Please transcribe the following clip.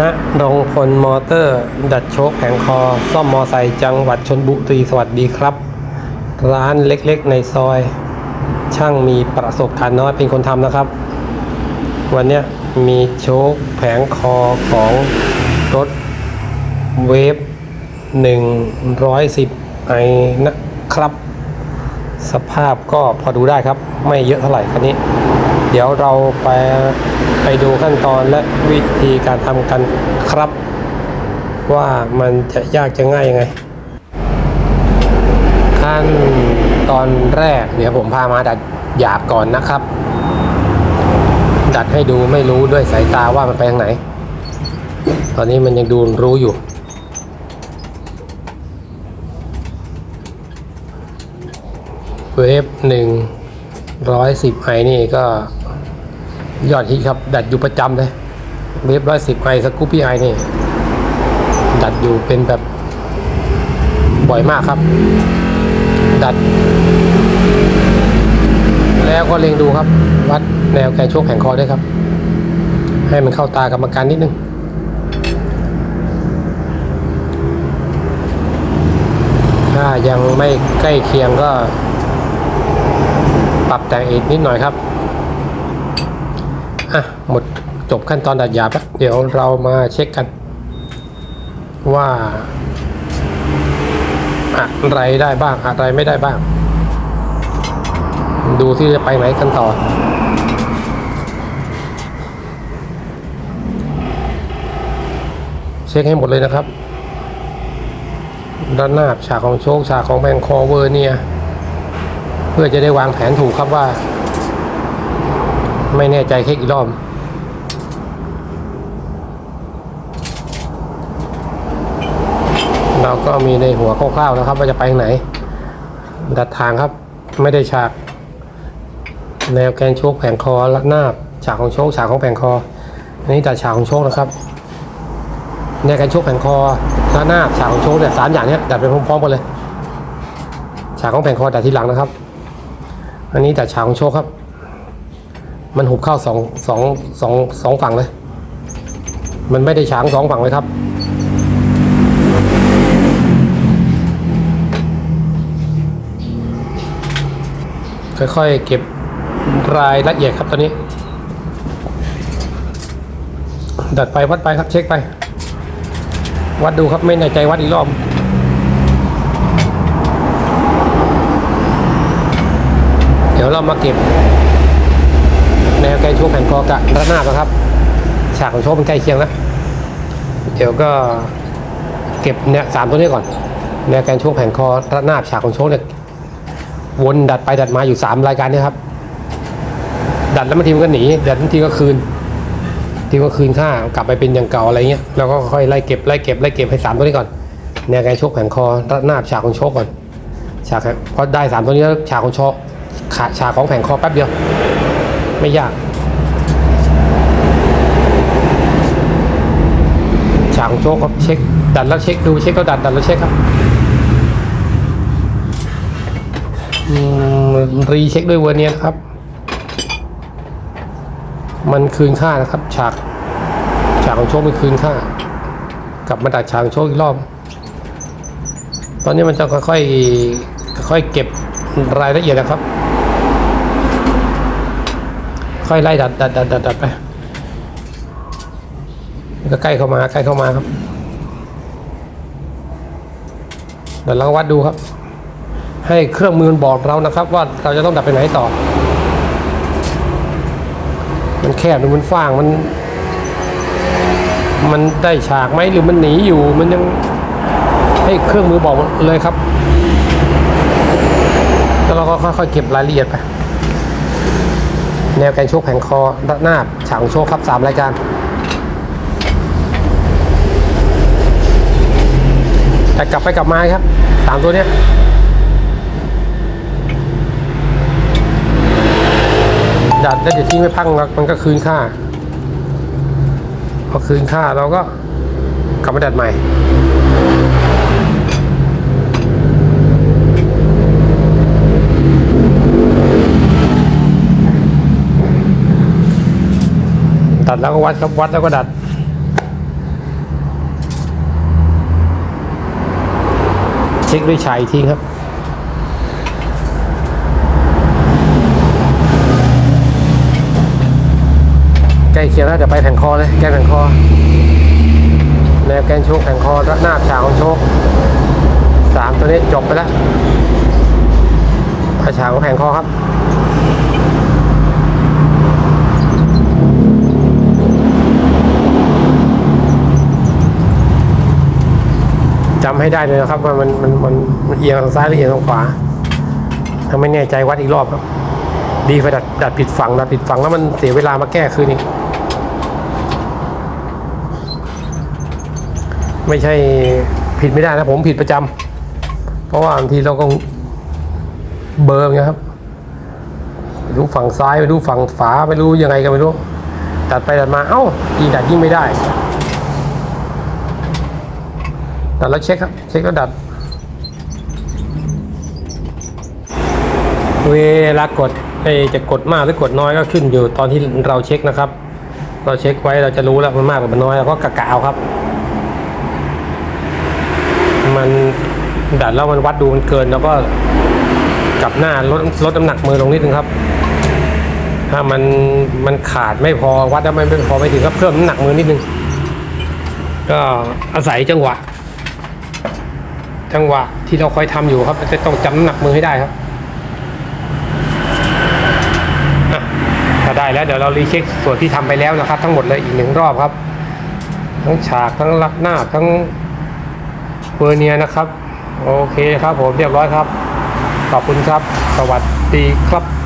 ณรงพลมอเตอร์ ดัดโชคแผงคอ ซ่อมมอไซค์จังหวัดชนบุรีสวัสดีครับ ร้านเล็กๆในซอย ช่างมีประสบการณ์น้อยเป็นคนทำนะครับ วันนี้มีโชคแผงคอของรถเวฟ110 ไอนะครับ สภาพก็พอดูได้ครับ ไม่เยอะเท่าไหร่คันนี้ เดี๋ยวเราไปไปดูขั้นตอนและวิธีการทำกันครับ ว่ามันจะยากจะง่ายยังไง ขั้นตอนแรกเดี๋ยวผมพามาดัดหยาบก่อนนะครับ ดัดให้ดูไม่รู้ด้วยสายตาว่ามันไปทางไหน ตอนนี้มันยังดูรู้อยู่ เวฟหนึ่งร้อยสิบไอนี่ก็ยอดฮิตครับ ดัดอยู่ประจำเลยเวฟร้อยสิบไอสกูปี้ไอนี่ ดัดอยู่เป็นแบบบ่อยมากครับ ดัด แล้วก็เล็งดูครับ วัดแนวแกนโชคแผงคอด้วยครับ ให้มันเข้าตากรรมการนิดนึงถ้ายังไม่ใกล้เคียงก็ ปรับแต่งอีกนิดหน่อยครับอะหมดจบขั้นตอนดัดหยาบแล้วเดี๋ยวเรามาเช็คกัน ว่า อะไรได้บ้างอะไรไม่ได้บ้าง ดูที่จะไปไหนกันต่อเช็คให้หมดเลยนะครับ ด้านหน้าฉากของโชคฉากของแบงคอเวอร์เนี่ย เพื่อจะได้วางแผนถูกครับว่า ไม่แน่ใจเช็คอีกรอบเราก็มีในหัวคร่าวๆนะครับ ว่าจะไปทางไหน ดัดทางครับ ไม่ได้ฉาก แนวแกนโชคแผงคอและหน้าฉากของโชคฉากของแผงคอ อันนี้ดัดฉากของโชคนะครับแนวแกนโชคแผงคอและหน้าฉากของโชคเนี่ยสามอย่างเนี้ยดัดไปพร้อมๆกันเลย ฉากของแผงคอดัดทีหลังนะครับ อันนี้ดัดฉากของโชคครับ มันหุบเข้าสองสองสองสองฝั่งเลย มันไม่ได้ฉางสองฝั่งเลยครับ ค่อยๆเก็บรายละเอียดครับตอนนี้ ดัดไปวัดไปครับเช็คไป วัดดูครับไม่แน่ใจวัดอีกรอบ เรามาเก็บแนวแกนโชว์แผ่นคอกะระนาบนะครับ ฉากของโชว์มันใกล้เคียงแล้ว เดี๋ยวก็เก็บเนี่ยสามตัวนี้ก่อนแนวแกนโชว์แผ่นคอระนาบฉากของโชว์เนี่ยวนดัดไปดัดมาอยู่สามรายการนี้ครับ ดัดแล้วบางทีมันก็หนีดัดบางทีก็คืนทีก็คืนค่ากลับไปเป็นอย่างเก่าอะไรเงี้ยแล้วก็ค่อยไล่เก็บไล่เก็บไล่เก็บให้สามตัวนี้ก่อนแนวแกนโชว์แผ่นคอระนาบฉากของโชว์ก่อนฉากพอได้สามตัวนี้แล้วฉากของโชว์ ขาฉากของแผงคอแป๊บเดียว ไม่ยาก ฉากของโชคครับเช็ค ดัดแล้วเช็คดูเช็คแล้วดัดดัดแล้วเช็คครับรีเช็คด้วยเวอร์เนียครับ มันคืนค่านะครับ ฉาก ฉากของโชคมันคืนค่า กลับมาดัดฉากของโชคอีกรอบ ตอนนี้มันจะค่อยๆค่อยเก็บรายละเอียดนะครับ ค่อยไล่ดัดดัดดัดดัดดัดไปก็ใกล้เข้ามาใกล้เข้ามาครับเดี๋ยวเราวัดดูครับ ให้เครื่องมือมันบอกเรานะครับ ว่าเราจะต้องดัดไปไหนต่อ มันแคบหรือมันฟ้างมัน มันได้ฉากไหมหรือมันหนีอยู่มันยังให้เครื่องมือบอกเลยครับ แล้วเราก็ค่อยๆเก็บรายละเอียดไป แนวแกนโชคแผงคอระนาฉากของโชคครับสามรายการแต่กลับไปกลับมาครับสามตัวเนี้ยดัดแล้วเดี๋ยวทิ้งไว้พังมันก็คืนค่าพอคืนค่าเราก็กลับมาดัดใหม่ัดแล้วก็วัดครับวัดแล้วก็ดัดเช็คด้วยฉายทีครับใกล้เคียงแล้วเดี๋ยวไปแผงคอเลยแก้แผงคอแนวแกนโชคแผงคอหน้าฉากของโชคสามตัวนี้จบไปแล้วฉากของแผงคอครับ จำให้ได้เลยนะครับว่ามันมันมันมันเอียงทางซ้ายหรือเอียงทางขวาถ้าไม่แน่ใจวัดอีกรอบครับ ดีไปดัดดัดผิดฝั่งดัดผิดฝั่งแล้วมันเสียเวลามาแก้คืนอีกไม่ใช่ผิดไม่ได้นะผมผิดประจำเพราะว่าบางทีเราก็เบอร์ไงครับไม่รู้ฝั่งซ้ายไม่รู้ฝั่งฝาไม่รู้ยังไงก็ไม่รู้ดัดไปดัดมาเอ้ายิงดัดยิ่งไม่ได้ ดัดแล้วเช็คครับ เช็คแล้วดัด เวลากดไอจะกดมากหรือกดน้อยก็ขึ้นอยู่ตอนที่เราเช็คนะครับ เราเช็คไว้เราจะรู้แล้วมันมากหรือมันน้อยเราก็กะกะเอาครับ มันดัดแล้วมันวัดดูมันเกินแล้วก็กลับหน้าลดลดน้ำหนักมือลงนิดนึงครับ ถ้ามันมันขาดไม่พอวัดแล้วมันไม่พอไม่ถึงก็เพิ่มน้ำหนักมือนิดนึงก็อาศัยจังหวะ จังหวะที่เราคอยทำอยู่ครับจะต้องจำน้ำหนักมือให้ได้ครับอะถ้าได้แล้วเดี๋ยวเรารีเช็คส่วนที่ทำไปแล้วนะครับ ทั้งหมดเลยอีกหนึ่งรอบครับ ทั้งฉากทั้งลักหน้าทั้งเวอร์เนียนะครับ โอเคครับผมเรียบร้อยครับ ขอบคุณครับ สวัสดีครับ